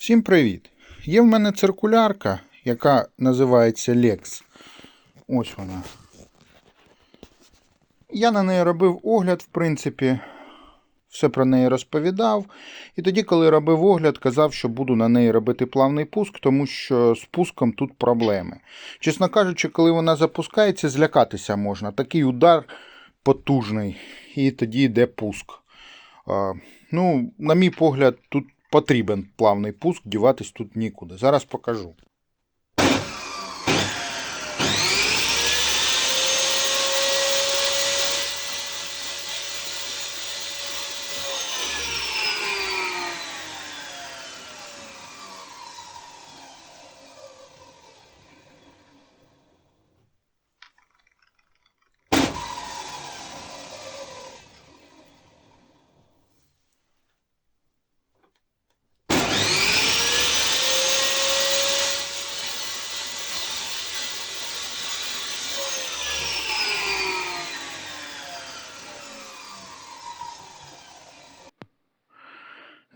Всім привіт! Є в мене циркулярка, яка називається Lex. Ось вона. Я на неї робив огляд, в принципі, все про неї розповідав. І тоді, коли робив огляд, казав, що буду на неї робити плавний пуск, тому що з пуском тут проблеми. Чесно кажучи, коли вона запускається, злякатися можна. Такий удар потужний, і тоді йде пуск. Ну, на мій погляд, тут потрібен плавний пуск, діватись тут нікуди. Зараз покажу.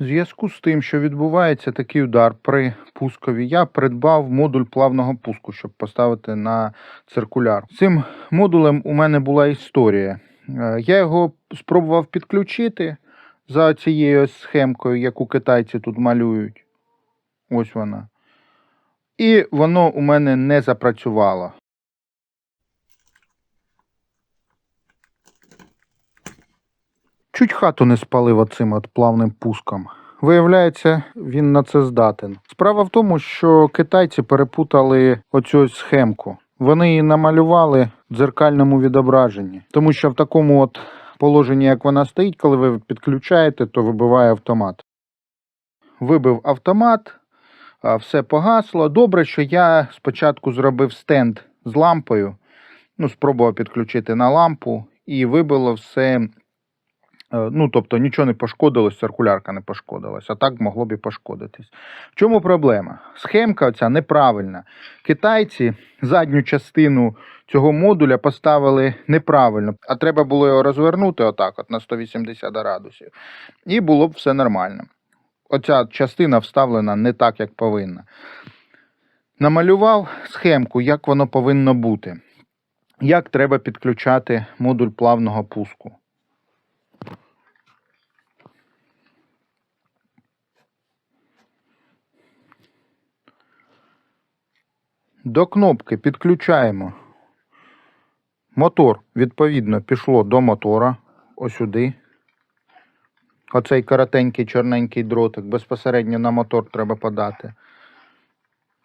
В зв'язку з тим, що відбувається такий удар при пускові, я придбав модуль плавного пуску, щоб поставити на циркуляр. Цим модулем у мене була історія. Е, Я його спробував підключити за цією схемкою, яку китайці тут малюють. Ось вона. І воно у мене не запрацювало. Чуть хату не спалив оцим от плавним пуском. Виявляється, він на це здатен. Справа в тому, що китайці перепутали оцю схемку. Вони її намалювали в дзеркальному відображенні, тому що в такому от положенні, як вона стоїть, коли ви підключаєте, то вибиває автомат. Вибив автомат, все погасло. Добре, що я спочатку зробив стенд з лампою, ну, спробував підключити на лампу, і вибило все Ну, тобто нічого не пошкодилось, циркулярка не пошкодилась, а так могло б і пошкодитись. В чому проблема? Схемка ця неправильна. Китайці задню частину цього модуля поставили неправильно, а треба було його розвернути отак, от на 180 градусів, і було б все нормально. Оця частина вставлена не так, як повинна. Намалював схемку, як воно повинно бути. Як треба підключати модуль плавного пуску. До кнопки підключаємо. Мотор, відповідно, пішло до мотора. Ось сюди. Оцей коротенький чорненький дротик. Безпосередньо на мотор треба подати.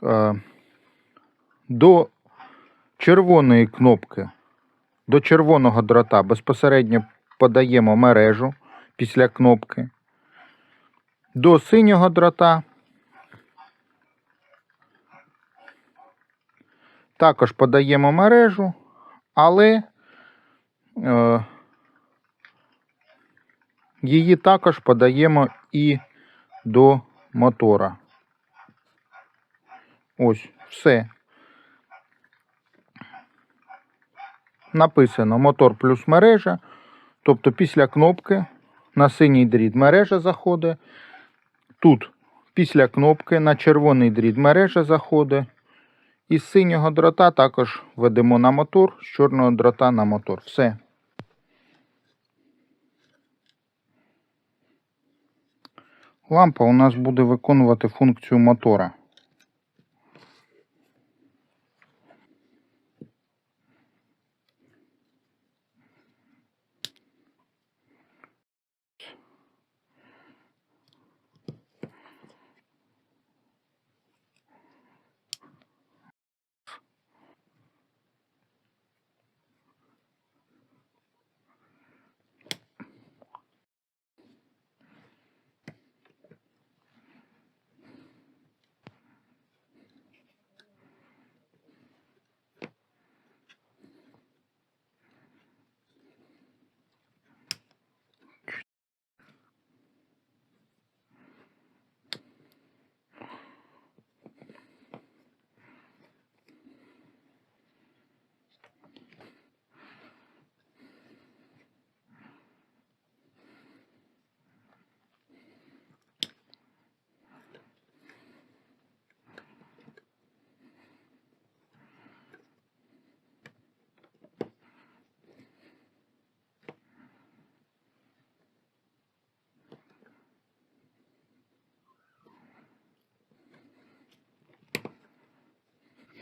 Е, До червоної кнопки, до червоного дрота безпосередньо подаємо мережу після кнопки. До синього дрота Також подаємо мережу, але е, її також подаємо і до мотора. Ось, все. Написано мотор плюс мережа. Тобто після кнопки на синій дріт мережа заходить. Тут після кнопки на червоний дріт мережа заходить. Із синього дрота також ведемо на мотор, з чорного дрота на мотор. Все. Лампа у нас буде виконувати функцію мотора.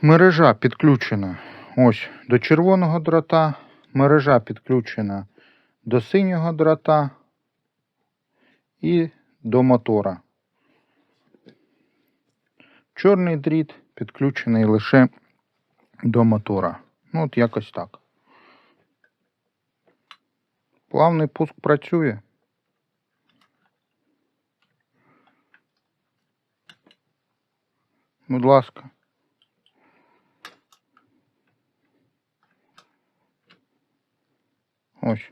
Мережа підключена ось до червоного дрота, мережа підключена до синього дрота і до мотора. Чорний дріт підключений лише до мотора. Ну, от якось так. Плавний пуск працює. Будь ласка. Ось.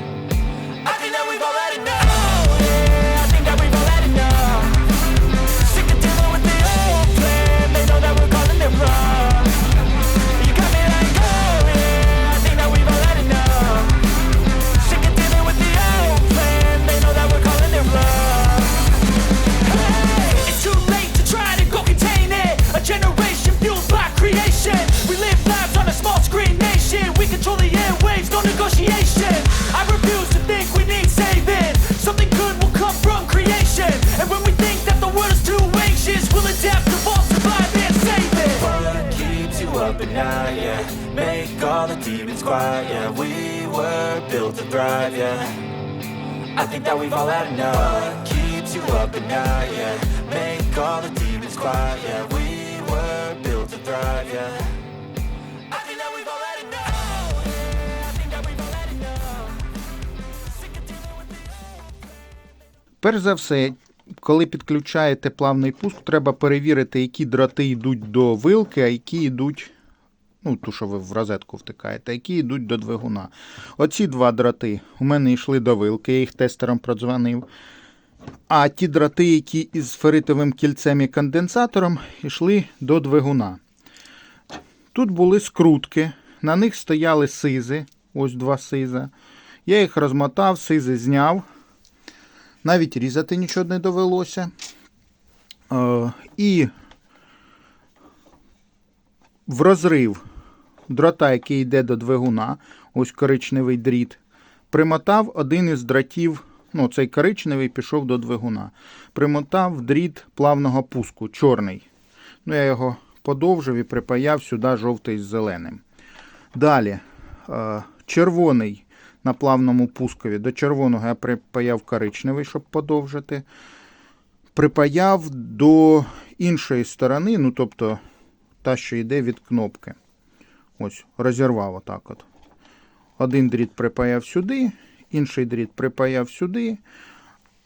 quiet, yeah We were built to thrive, yeah I think that we've all had enough What keeps you up at night, yeah Make all the demons quiet, yeah We were built to thrive, yeah Перш за все, коли підключаєте плавний пуск, треба перевірити, які дроти йдуть до вилки, а які йдуть, ну, ту, що ви в розетку втикаєте, які йдуть до двигуна. Оці два дроти у мене йшли до вилки, я їх тестером продзвонив. А ті дроти, які із феритовим кільцем і конденсатором, йшли до двигуна. Тут були скрутки, на них стояли сизи, ось два сиза. Я їх розмотав, сизи зняв. Навіть різати нічого не довелося. Е, і в розрив дрота, який йде до двигуна, ось коричневий дріт, примотав один із дротів, ну, цей коричневий пішов до двигуна. Примотав дріт плавного пуску, чорний. Ну, я його подовжив і припаяв сюди жовтий з зеленим. Далі, е, червоний на плавному пускові. До червоного я припаяв коричневий, щоб подовжити. Припаяв до іншої сторони, ну тобто та, що йде від кнопки. Ось, розірвав отак от. Один дріт припаяв сюди, інший дріт припаяв сюди.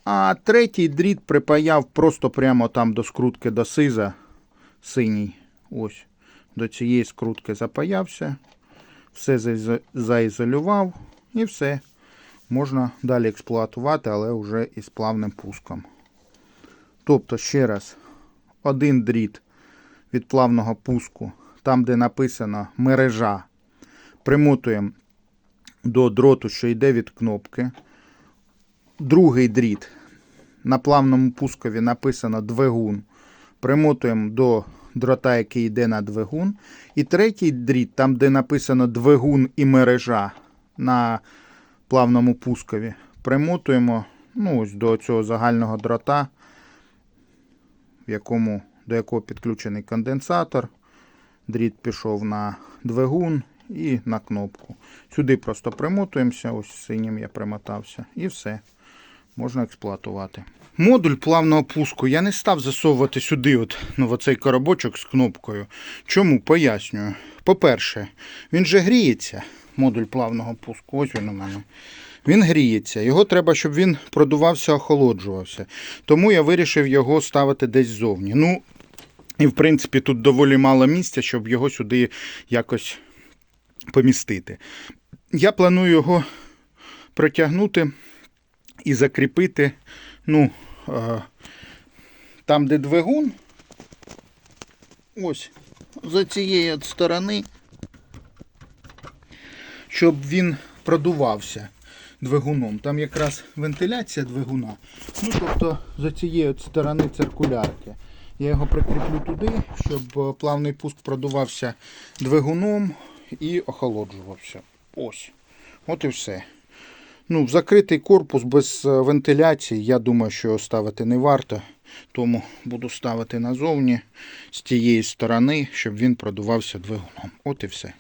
А третій дріт припаяв просто прямо там до скрутки до сиза синій. Ось. До цієї скрутки запаявся. Все заізолював і все. Можна далі експлуатувати, але вже із плавним пуском. Тобто, ще раз, один дріт від плавного пуску, там, де написано мережа, примотуємо до дроту, що йде від кнопки. Другий дріт на плавному пускові написано двигун. Примотуємо до дрота, який йде на двигун. І третій дріт, там, де написано двигун і мережа на плавному пускові, примотуємо ну, ось до цього загального дрота, в якому, до якого підключений конденсатор. Дріт пішов на двигун і на кнопку. Сюди просто примотуємося, ось синім я примотався, і все. Можна експлуатувати. Модуль плавного пуску я не став засовувати сюди, от, ну, оцей коробочок з кнопкою. Чому? Пояснюю. По-перше, він же гріється, модуль плавного пуску. Ось він у мене. Він гріється. Його треба, щоб він продувався, охолоджувався. Тому я вирішив його ставити десь ззовні. Ну, і в принципі тут доволі мало місця, щоб його сюди якось помістити. Я планую його протягнути і закріпити. Ну, е, там, де двигун, ось за цієї сторони, щоб він продувався двигуном. Там якраз вентиляція двигуна. Ну, тобто за цієї сторони циркулярки. Я його прикріплю туди, щоб е, плавний пуск продувався двигуном і охолоджувався. Ось. От і все. Ну, закритий корпус без е, вентиляції, я думаю, що його ставити не варто. Тому буду ставити назовні з тієї сторони, щоб він продувався двигуном. От і все.